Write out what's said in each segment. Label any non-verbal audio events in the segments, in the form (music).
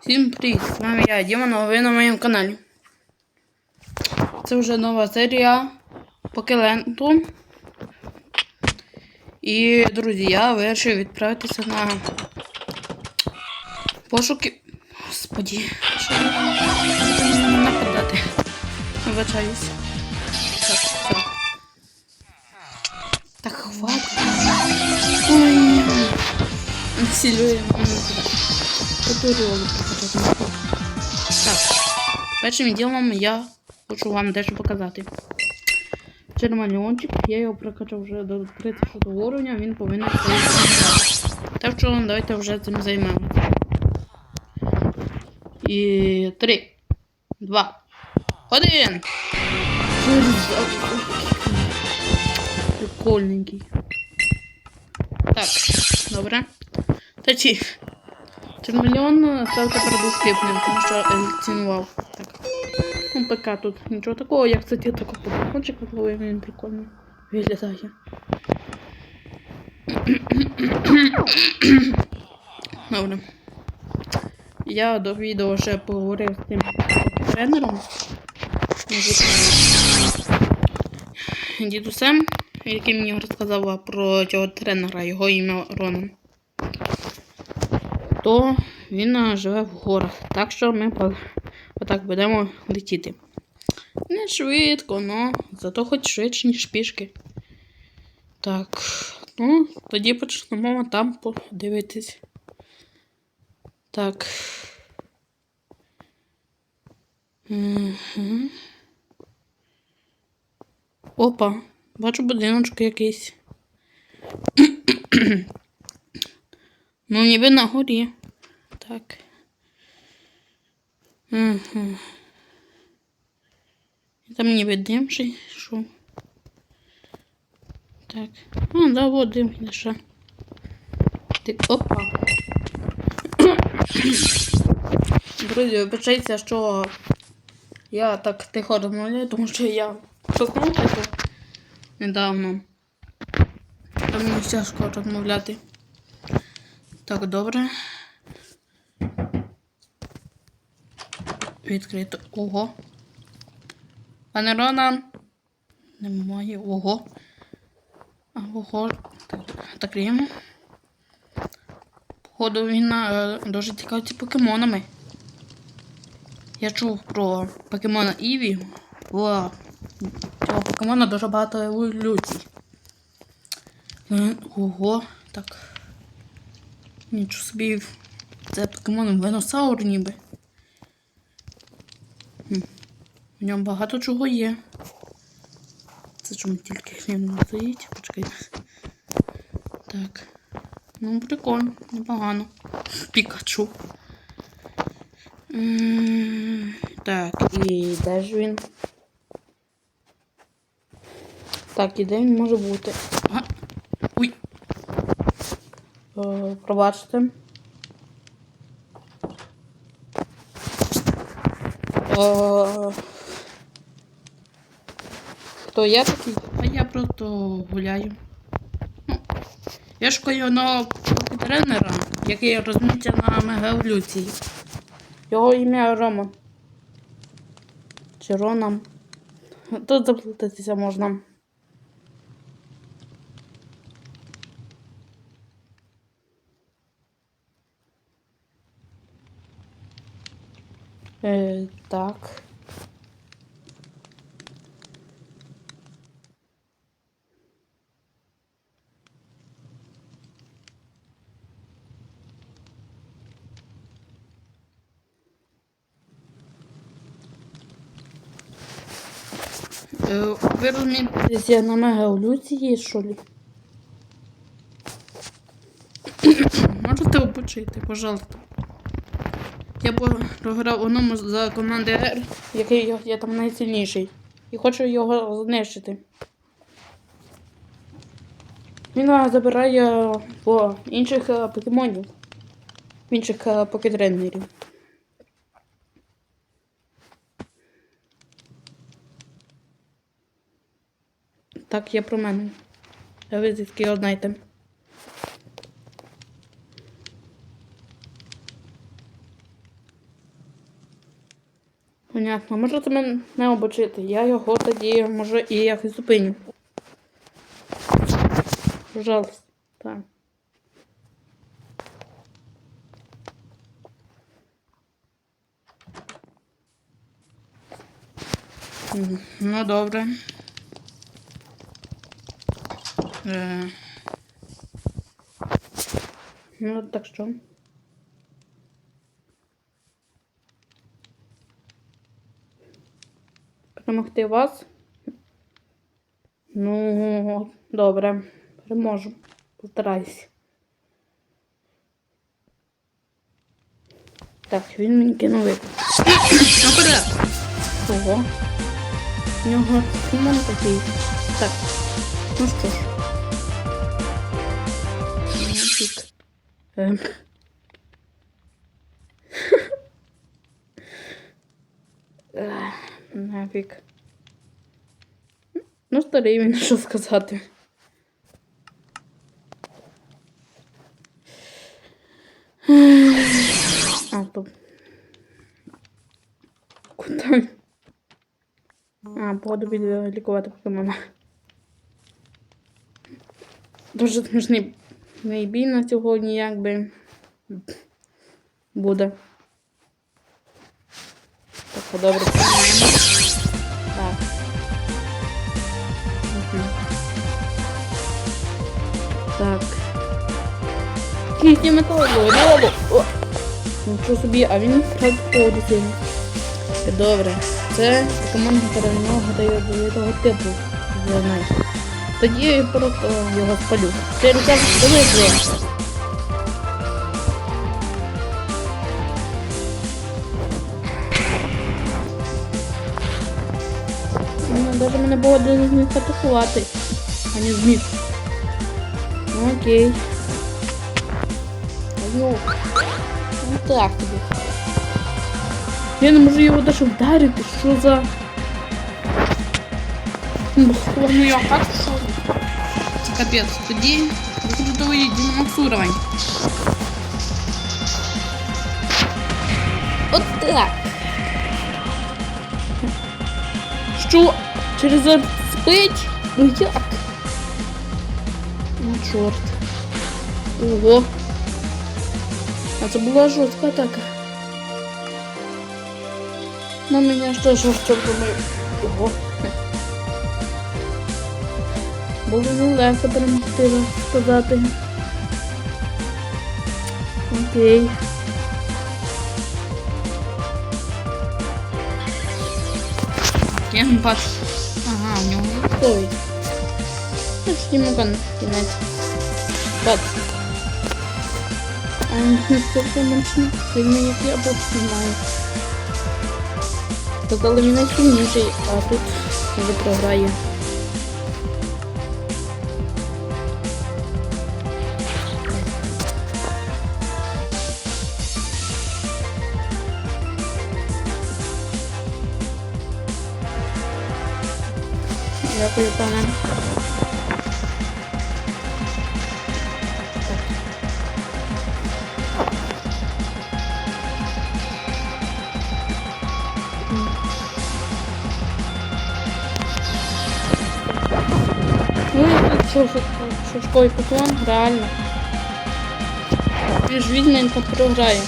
Всім привіт! З вами я, Діма, ви на моєму каналі. Це вже нова серія Покеленту. І, друзі, я вирішив відправитися на пошуки. Господі, що нападати. Вибачаюсь. Так, все. Так, хватить. Ой. Насилюємо. Туторіали проходити. Так. Першим ділом я хочу вам дещо показати. Чермальончик, я його прокачав вже до 36 уровня, він повинен стоїти. Так що давайте вже цим займемося. І три, два, один. Прикольненький. Так, добре. Таті. Чермальон став тепер тому що еволюціонував. Так. Ну, ПК тут нічого такого, як кстати, такого покупочок, але він прикольно виглядає. Добре. Я до відео ще поговорив з тим тренером. Дідусем, який мені розказав про цього тренера, його ім'я Ронан то він е, живе в горах. Так що ми отак будемо летіти. Не швидко, але зато хоч швидше, ніж пішки. Так, ну, тоді почнемо там подивитись. Так. Угу. Опа, бачу будиночок якийсь. Ну, ніби на горі. Так. Угу. Там ніби дим ще йшов. Так. А, да, вот дим ще. Так, опа. Друзі, вибачайте, що я так тихо розмовляю, тому що я проснувся недавно. Там мені тяжко розмовляти. Так, добре. Відкрито. Ого. Пане Ронан. Немає. Ого. Ого. Так, ріємо. Походу він е, дуже цікавиться покемонами. Я чув про покемона Іві. О, цього покемона дуже багато еволюцій. Е, Ого. Так. Нічого собі. Це покемон Веносаур ніби. В ньому багато чого є. Це чому тільки хліб не стоїть? Почекайте. Так. Ну, прикольно, непогано. Пікачу. Так, і де ж він? Так, і де він може бути? А, Ой. Е, Пробачте. Е, Хто я такий? А я просто гуляю. Я шукаю одного тренера, який розуміється на мегаеволюції. Його ім'я Рома. Чи Ронам. Тут заплутатися можна. Е, так. Е, ви розумієтеся на мегаеволюції, що ли? Можете обучити, пожалуйста. Я програв одному за команди R, який я там найсильніший. І хочу його знищити. Він е, забирає по інших е, покемонів, інших е, покетренерів. Так, я про мене. А ви звідки його знаєте? Понятно. Може це мене не обочити. Я його тоді може і якось зупиню. Пожалуйста. Так. Ну, добре. Е. Ну, так що? Перемогти вас? Ну, добре. Переможу. Постараюсь. Так, він мені кинув. Наперед! Ого. У нього симон такий. Так. Ну що ж. Нафіг. Ем. Ех, Нафіг. Ну, старий він, (laughs) що сказати. А, тут. Куди? А, походу піде лікувати покемона. Дуже смішний бій на сьогодні, якби буде. Так, добре, Так. Кісті металу, лобу. О! Нічого собі, а він поводу сильний. Добре. Це команда перевного дає бойового типу. Знай. Тоді я просто його спалю. Ти рука дивись. Даже мене було зміг атакувати, а не зміг. Ну, окей. Ну, ну так тобі. Я не можу його даже вдарити, що за... Ну я так що? Це капець. Тоді виходить до єдиного уровень. От так. Що? Через це спить? Ну як? Ну чорт. Ого. А це була атака. Ну мене що жорстко думаю. Ого. Було нелегко перемогти сказати. Окей. Я не бачу. Ага, у нього виходить. Зніму кінець. Так. Він настільки мощний, сильний, як я бог знаю. Сказали, він найсильніший, а тут вже програє. Дякую, пане. Ну, і поклон, реально. Він ж там програє.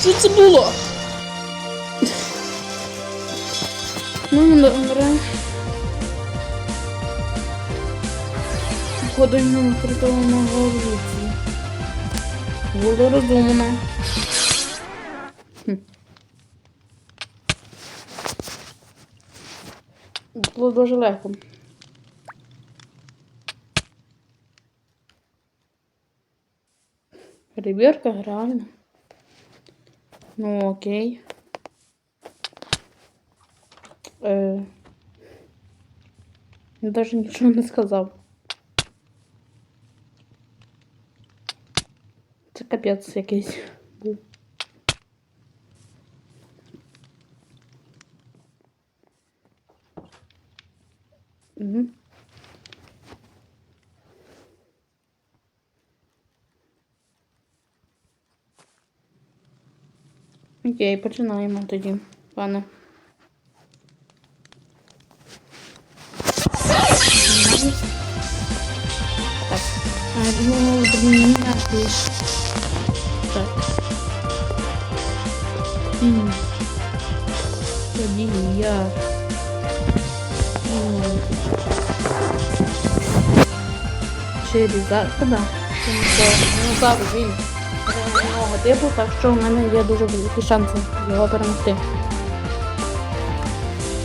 Що це було? Ну, добре. Походу йому притовано вулиці. Було розумно. Було дуже легко. Перевірка, реально. Ну, окей. Е, він навіть нічого не сказав. Це капець якийсь був. Угу. Окей, починаємо тоді, пане. Так. А, блін, ти ж. Так. Тоді я. Через. Да. Тому що ну, зараз він реального типу, так що в мене є дуже великі шанси його перемогти.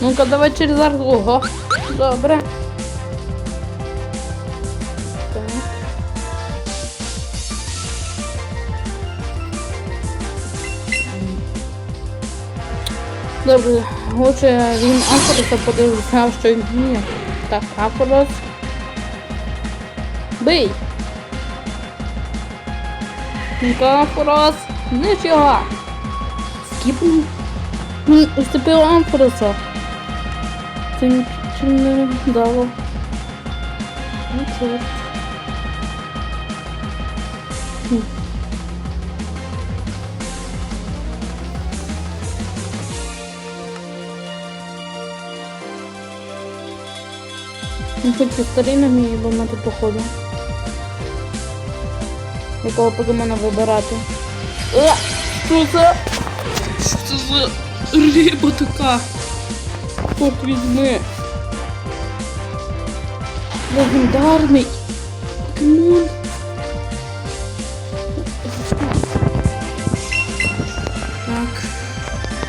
Ну-ка, давай через зараз. Ого. Добре. Добре, лучше він Афороса подивився, що він вміє. Так, Афорос. Бий! Ну-ка, Афорос! Зниж його! Скіпнув. Уступив Амфороса. Це нічого не дало. Ну, чорт. Ну, хоч і старий не вміє ламати походу. Якого покемона вибирати? А, що це? Що це за риба така? Чорт візьми. Легендарний покемон. Так.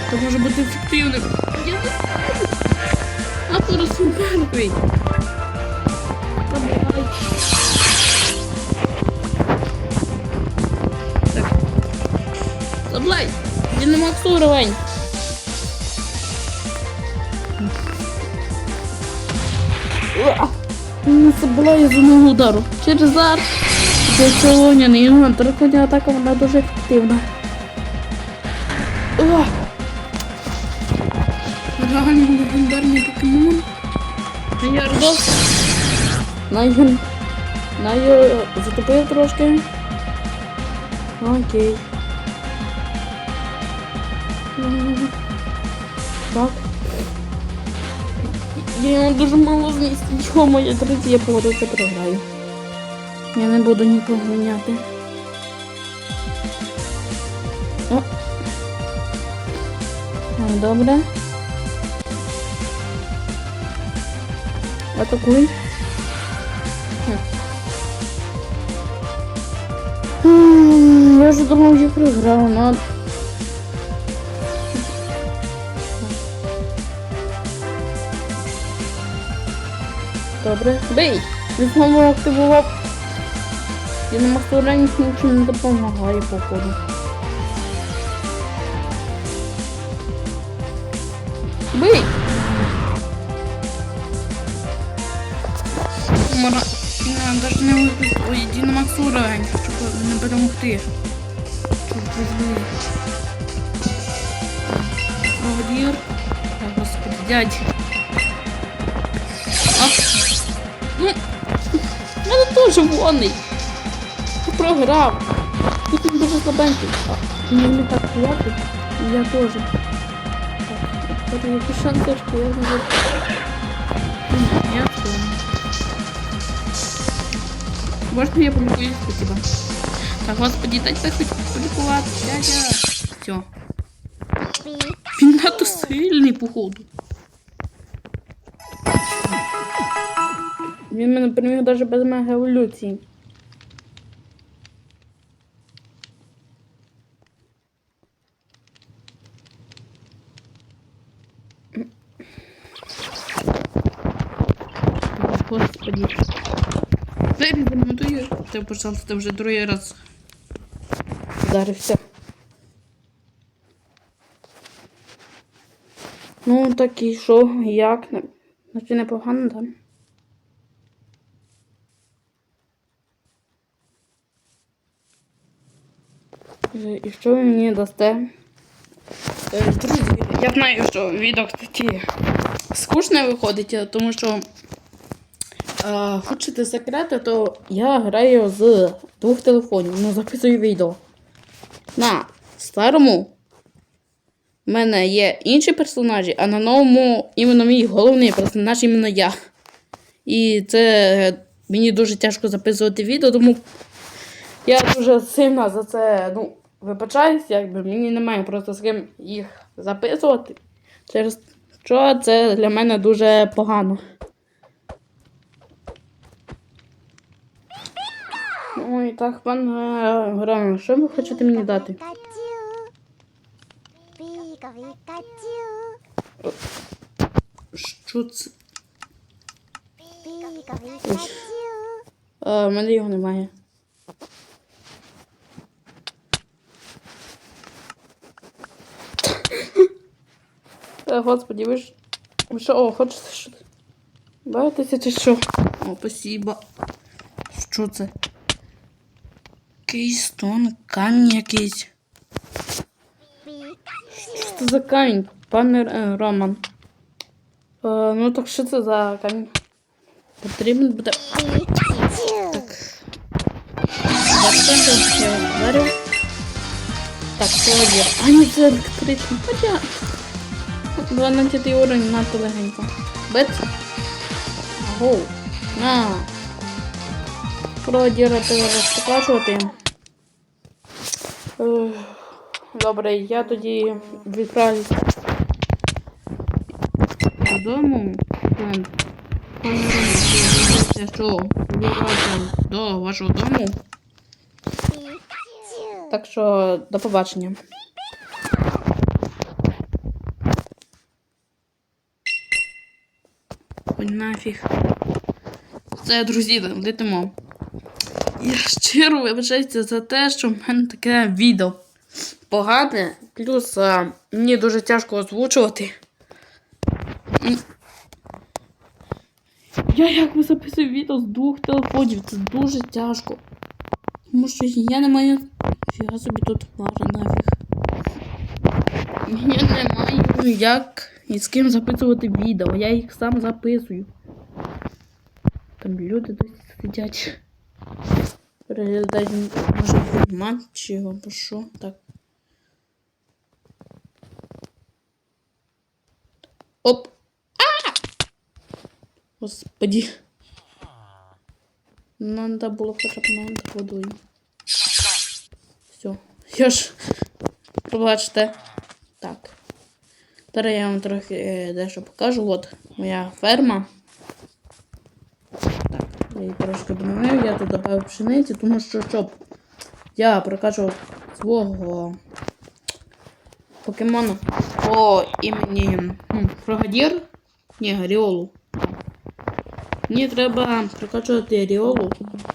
Це може бути ефективним. Я не знаю. А мертвий. Давай. Макс уровень. Уа! Не заблай одного удару. Через зар. Це червоняний іман. Драконня атака вона дуже ефективна. Уа! Реально легендарний покемон. Ярдос. Найген. Най затопив трошки. Окей. Я дуже мало змістить. Йо, моє друзі, я походу це програю. Я не буду нікого міняти. О. Добре. Атакуй. Я ж думав, я програв, но... Добре. Бей! Він знову активував. Мастерені нічим не допомагає, походу. Бей! Мара... Навіть не випустити єдиний макс уровень, щоб не перемогти. Чорт возьми. Проводір. Господи, дядь. в мене теж воний. Я програв. Тут він дуже слабенький. А, мені так приятно. І я теж. Так, тепер які шанси, що я можу... М, Я понял. Можно я полюбуюсь? Спасибо. Так, господи, дайте хоть полікуватися, дядя. Все. Він надто сильний, походу. Він мене переміг навіть без мега еволюції. Господи. Дай ремонтуй. Ти, пожалуйста, вже другий раз вдарився. Ну, так і що, як? Наче непогано, так? Е, І що ви мені дасте? Е, Друзі, я знаю, що відео, кстати, скучне виходить, е, тому що е, хочете секрети, то я граю з двох телефонів, ну записую відео. На старому в мене є інші персонажі, а на новому іменно мій головний персонаж іменно я. І це мені дуже тяжко записувати відео, тому я дуже сильно за це ну, вибачаюсь, якби мені немає просто з ким їх записувати. Через що це для мене дуже погано. І так, пан Гран, що ви хочете мені дати? Що це? А, в мене його немає. Та, господи, ви ж. Ви що, о, хочете що? Бавитеся чи що? О, спасибо. Що це? Кейстон, камінь якийсь. Що це за камінь, пане е, Роман? Е, ну так що це за камінь? Потрібен буде. Пікачу. Бачите, я говорю? Так, холодір. А ні, це електричний. Хоча. 12 уровень надто легенько. Бет. Агоу. На. Холодіра треба розпокрашувати. Ех, Добре, я тоді відправлюсь додому. Я що, до вашого дому. Так що до побачення. Нафіг. Все, друзі, летимо. Я щиро вибачаюся за те, що в мене таке відео погане. Плюс а, мені дуже тяжко озвучувати. Я якби записую відео з двох телефонів. Це дуже тяжко. Тому що я не маю. Фіга собі тут вара нафіг. Я не маю як і з ким записувати відео. Я їх сам записую. Там люди досі сидять. Переглядають, може, матчі або що. Так. Оп! А! Господи. Надо було хоча б водою. Все. Я ж. Пробачте. Так. Зараз я вам трохи е, дещо покажу. От моя ферма. Так, я її трошки обновив, я тут додав пшениці, тому що щоб я прокачував свого покемона по імені ну, Фрагадір. Ні, Гаріолу. Мені треба прокачувати Ріолу.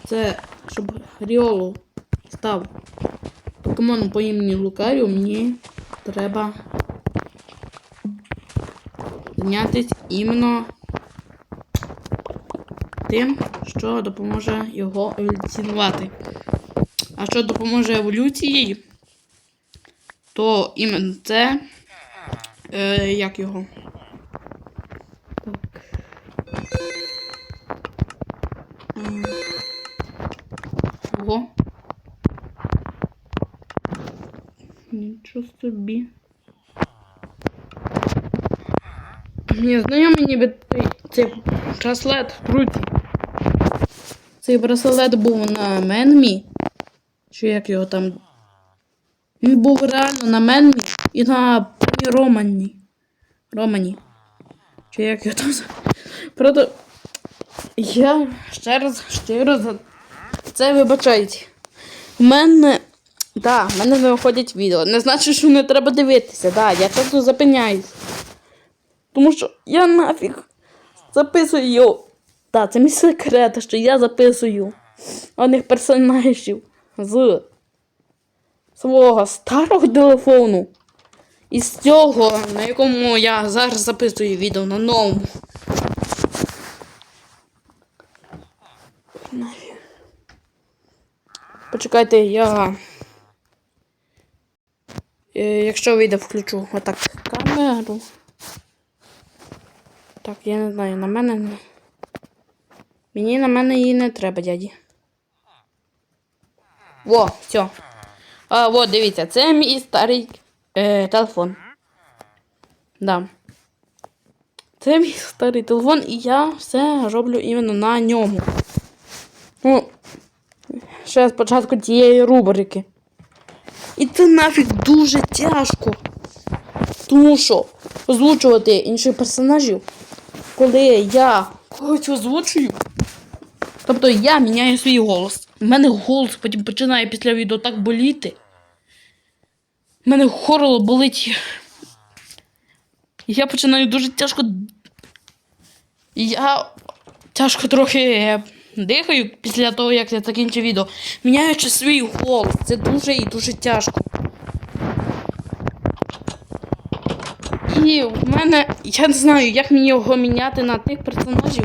Це щоб Ріолу став покемоном по імені Лукаріо, мені треба зайнятися іменно тим, що допоможе його еволюціонувати. А що допоможе еволюції, то іменно це. Е, як його? Так. Ого. Нічого собі. Мені знайомий ніби цей браслет в руці. Цей браслет був на Менмі. Чи як його там. Він був реально на Менмі і на Романі. Романі. Чи як його там. Правда, я ще раз щиро за це вибачаюся. У мене. Так, в мене не виходять відео. Не значить, що не треба дивитися. Так, я часто зупиняюсь. Тому що я нафіг записую. Так, це мій секрет, що я записую одних персонажів з свого старого телефону. І з цього, на якому я зараз записую відео на новому. Почекайте, я. Е, Якщо вийде, включу отак камеру. Так, я не знаю, на мене. не- Мені на мене її не треба, дяді. Во, все. А, от, дивіться, це мій старий е, телефон. Да. Це мій старий телефон, і я все роблю іменно на ньому. Ну, ще спочатку тієї рубрики. І це нафіг дуже тяжко. Тому що озвучувати інших персонажів, коли я когось озвучую, тобто я міняю свій голос. У мене голос потім починає після відео так боліти. У мене горло болить. Я починаю дуже тяжко. Я тяжко трохи дихаю після того, як я закінчу відео. Міняючи свій голос. Це дуже і дуже тяжко. І в мене. Я не знаю, як мені його міняти на тих персонажів.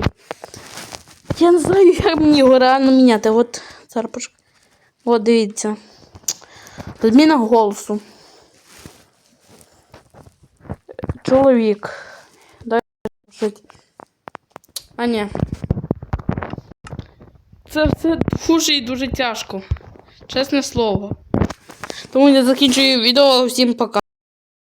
Я не знаю, як мені його реально міняти. От зараз. От дивіться. Зміна голосу. Чоловік. Дай жити. А ні. Це все дуже і дуже тяжко. Чесне слово. Тому я закінчую відео. Всім пока.